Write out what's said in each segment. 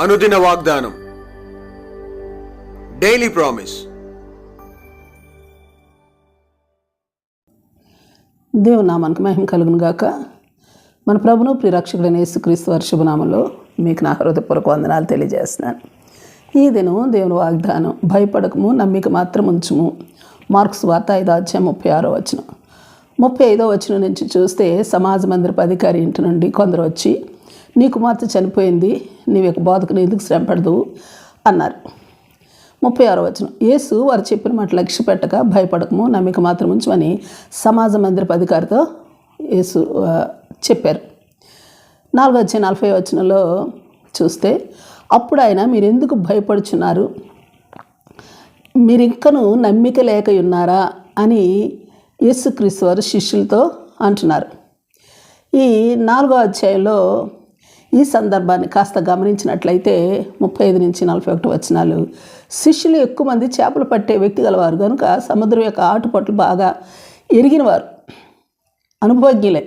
అనుదిన వాగ్దానం. Daily promise దేవునామానికి మహిమ కలుగును గాక. మన ప్రభును ప్రిరక్షకుడైన యేసుక్రీస్తు వర్షభనామంలో మీకు నా హృదయపూర్వక వందనాలు తెలియజేస్తున్నాను. ఈ దినం దేవుని వాగ్దానం భయపడకము నమ్మిక మాత్రం ఉంచుము. మార్క్స్ వార్త ఐదో అధ్యాయం ముప్పై ఆరో వచనం. ముప్పై ఐదో వచనం నుంచి చూస్తే సమాజ మందిరపు అధికారి ఇంటి నుండి కొందరు వచ్చి నీ కుమార్తె చనిపోయింది నీవు ఇక బోధకుని ఎందుకు శ్రమపడదు అన్నారు. ముప్పై ఆరో వచనం. యేసు వారు చెప్పిన మాట లక్ష్య పెట్టక భయపడకము నమ్మిక మాత్రం ఉంచమని సమాజ మందిరపు అధికారితో యేసు చెప్పారు. నాలుగో వచ్చే నలభై వచనంలో చూస్తే అప్పుడు ఆయన మీరు ఎందుకు భయపడుచున్నారు? మీరు నమ్మిక లేక ఉన్నారా? అని యేసుక్రీస్తు వారు శిష్యులతో అంటున్నారు. ఈ నాలుగో అధ్యాయంలో ఈ సందర్భాన్ని కాస్త గమనించినట్లయితే ముప్పై ఐదు నుంచి నలభై ఒకటి వచనాలు. శిష్యులు ఎక్కువ మంది చేపలు పట్టే వ్యక్తి గలవారు. కనుక సముద్రం యొక్క ఆటుపట్లు బాగా ఎరిగినవారు అనుభవజ్ఞులే.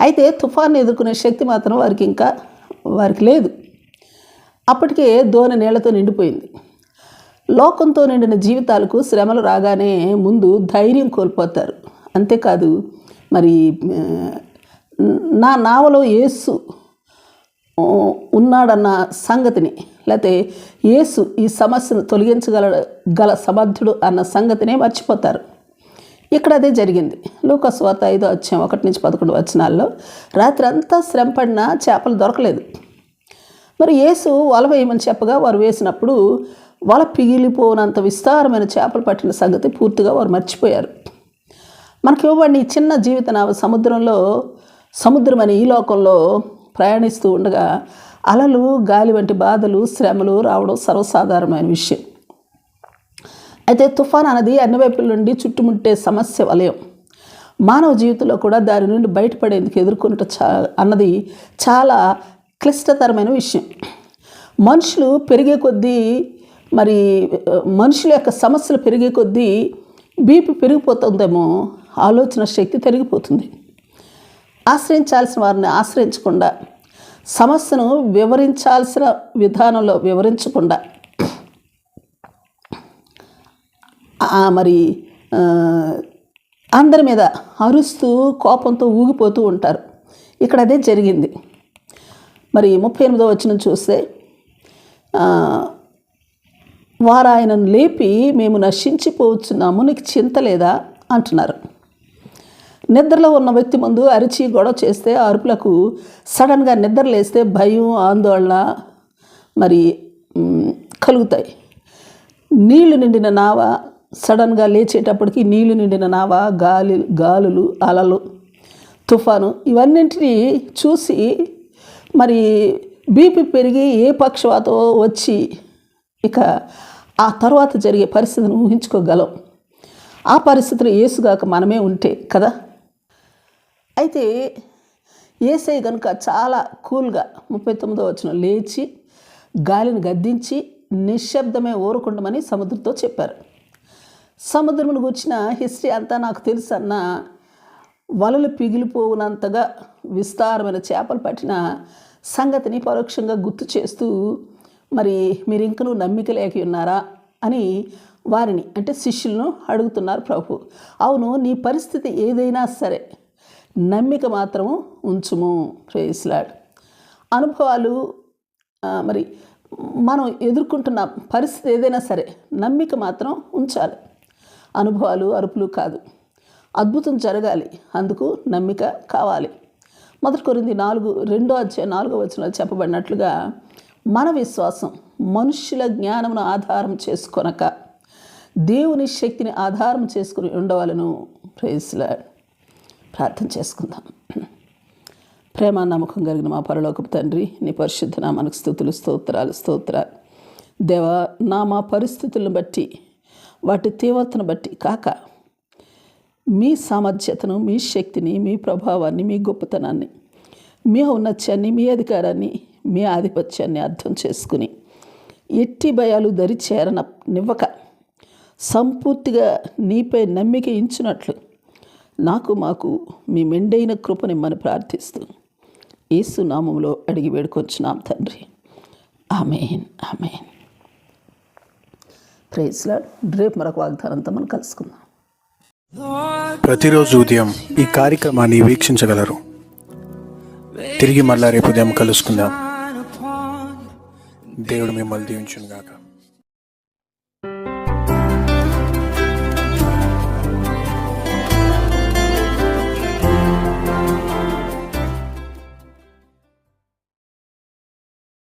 అయితే తుఫాన్ని ఎదుర్కొనే శక్తి మాత్రం వారికి ఇంకా వారికి లేదు. అప్పటికే దోణ నీళ్ళతో నిండిపోయింది. లోకంతో నిండిన జీవితాలకు శ్రమలు రాగానే ముందు ధైర్యం కోల్పోతారు. అంతేకాదు మరి నా నావలో యేసు ఉన్నాడన్న సంగతిని లేకపోతే యేసు ఈ సమస్యను తొలగించగల గల సమర్థుడు అన్న సంగతినే మర్చిపోతారు. ఇక్కడ అదే జరిగింది. లూకస్ వార్త ఐదో వచ్చాం ఒకటి నుంచి పదకొండు వచనాల్లో రాత్రి అంతా శ్రమ పడినా చేపలు దొరకలేదు. మరి యేసు వల వేయమని చెప్పగా వారు వేసినప్పుడు వల పిగిలిపోనంత విస్తారమైన చేపలు పట్టిన సంగతి పూర్తిగా వారు మర్చిపోయారు. మనకి ఇవ్వబడిన ఈ చిన్న జీవిత సముద్రంలో సముద్రం అనే ఈ లోకంలో ప్రయాణిస్తూ ఉండగా అలలు గాలి వంటి బాధలు శ్రమలు రావడం సర్వసాధారణమైన విషయం. అయితే తుఫాన్ అనేది అన్ని వైపుల నుండి చుట్టుముట్టే సమస్య వలయం. మానవ జీవితంలో కూడా దాని నుండి బయటపడేందుకు ఎదుర్కొనట చా అన్నది చాలా క్లిష్టతరమైన విషయం. మనుషులు పెరిగే కొద్దీ మరి మనుషుల యొక్క సమస్యలు పెరిగే కొద్దీ బీపీ పెరిగిపోతుందేమో ఆలోచన శక్తి పెరిగిపోతుంది ఆశ్రయించాల్సిన వారిని ఆశ్రయించకుండా సమస్యను వివరించాల్సిన విధానంలో వివరించకుండా. మరి అందరి మీద అరుస్తూ కోపంతో ఊగిపోతూ ఉంటారు. ఇక్కడ అదే జరిగింది. మరి ముప్పై ఎనిమిదో వచ్చిన చూస్తే వారు ఆయనను లేపి మేము నశించిపోవచ్చున్నాము నీకు చింత లేదా? అంటున్నారు. నిద్రలో ఉన్న వ్యక్తి ముందు అరిచి గొడవ చేస్తే ఆ అరుపులకు సడన్గా నిద్ర లేస్తే భయం ఆందోళన మరి కలుగుతాయి. నీళ్ళు నిండిన నావ సడన్గా లేచేటప్పటికి నీళ్ళు నిండిన నావ గాలి గాలులు అలలు తుఫాను ఇవన్నింటినీ చూసి మరి బీపీ పెరిగి ఏ పక్షవాతో వచ్చి ఇక ఆ తర్వాత జరిగే పరిస్థితిని ఊహించుకోగలం. ఆ పరిస్థితులు ఏసుగాక మనమే ఉంటే కదా? అయితే ఏసై కనుక చాలా కూల్గా ముప్పై తొమ్మిదో వచ్చిన లేచి గాలిని గద్దించి నిశ్శబ్దమే ఊరుకుండమని సముద్రంతో చెప్పారు. సముద్రమును గుర్చిన హిస్టరీ అంతా నాకు తెలుసు అన్న వలలు పిగిలిపోవునంతగా విస్తారమైన చేపలు పట్టిన సంగతిని పరోక్షంగా గుర్తు చేస్తూ మరి మీరు ఇంకనూ నమ్మిక లేక ఉన్నారా అని వారిని అంటే శిష్యులను అడుగుతున్నారు ప్రభు. అవును నీ పరిస్థితి ఏదైనా సరే నమ్మిక మాత్రము ఉంచుము. ప్రేయస్లాడ్ అనుభవాలు మరి మనం ఎదుర్కొంటున్న పరిస్థితి ఏదైనా సరే నమ్మిక మాత్రం ఉంచాలి. అనుభవాలు అరుపులు కాదు. అద్భుతం జరగాలి. అందుకు నమ్మిక కావాలి. మొదటి కొరింది నాలుగు రెండో అధ్యాయ నాలుగో వచనంలో చెప్పబడినట్లుగా మన విశ్వాసం మనుష్యుల జ్ఞానమును ఆధారం చేసుకొనక దేవుని శక్తిని ఆధారం చేసుకుని ఉండవాలను. ప్రేస్లాడ్ ప్రార్థన చేసుకుందాం. ప్రేమ నమ్మకం కలిగిన మా పరలోకపు తండ్రి నీ పరిశుద్ధ నామానికి స్థుతులు స్తోత్రాలు స్తోత్రాలు. దేవా నా మా పరిస్థితులను బట్టి వాటి తీవ్రతను బట్టి కాక మీ సామర్థ్యతను మీ శక్తిని మీ ప్రభావాన్ని మీ గొప్పతనాన్ని మీ ఔన్నత్యాన్ని మీ అధికారాన్ని మీ ఆధిపత్యాన్ని అర్థం చేసుకుని ఎట్టి భయాలు దరి చేరన నివ్వక సంపూర్తిగా నీపై నమ్మిక ఇచ్చినట్లు నాకు మాకు మీ మెండైన కృపనిమ్మని ప్రార్థిస్తూ యేసు నామంలో అడిగి వేడుకొచ్చినాం తండ్రి. Amen amen. ప్రేస్లా రేపు మరొక వాగ్దానంతో మనం కలుసుకుందాం. ప్రతిరోజు ఉదయం ఈ కార్యక్రమాన్ని వీక్షించగలరు. తిరిగి మళ్ళా రేపు ఉదయం కలుసుకుందాం. దేవుడు మిమ్మల్ని దీవించును గాక